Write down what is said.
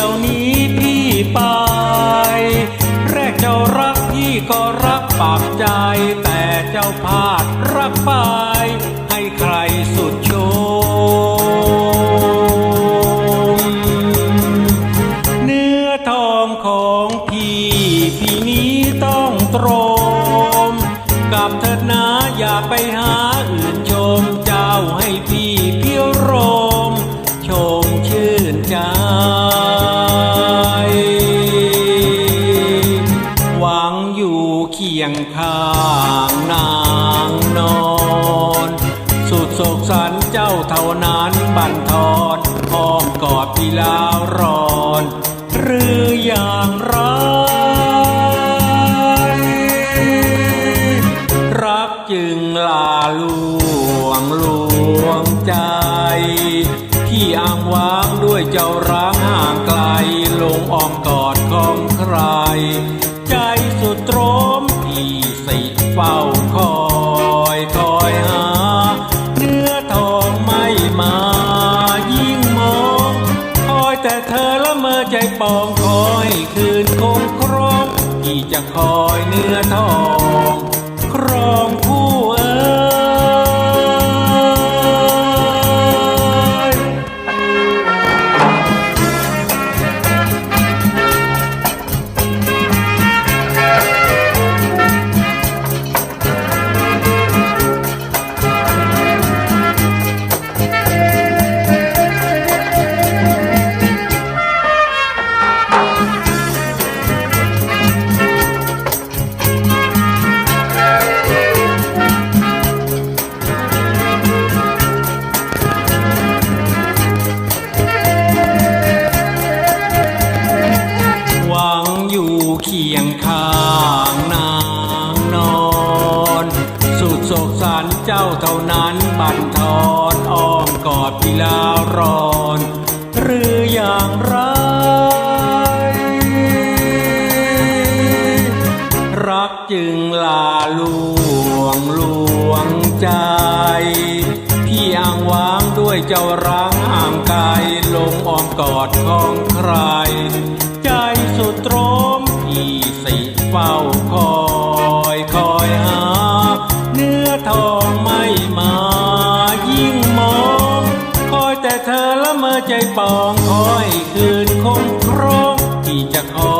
จ้านี้พี่ไป แรกเจ้ารักพี่ก็รักปากใจ แต่เจ้าพาดรักไป ให้ใครสุดโชมเนื้อทองของพี่พี่นี้ต้องตรงกับเธอนะอย่าไปหา โศกสันเจ้าเท่านั้นบันทอนอ้อมกอดพี่ลาวร้อน หรืออย่างไร รักจึงลาลวงลวงใจ ที่อ้างว้างด้วยเจ้าร้างห่างไกล ลงอ้อมกอดของใคร ใจ อใจปองคอยคืนคงครองที่จะคอยเนื้อทอง อยู่เคียงข้างนางนอน สุดโศกสันเจ้าเท่านั้นบันทอนอ้อมกอดพี่ลาร้อน หรืออย่างไร รักจึงลาลวงลวงใจพี่อ้างว้างด้วยเจ้าร้างห่างไกลลงอ้อมกอดของใคร ใจสุดตรมพี่สิ เฝ้าคอยคอยหา เนื้อทองไม่มา ยิ่งมอง คอยแต่เธอละเมอใจปองคอยคืนคงครองที่จะคอย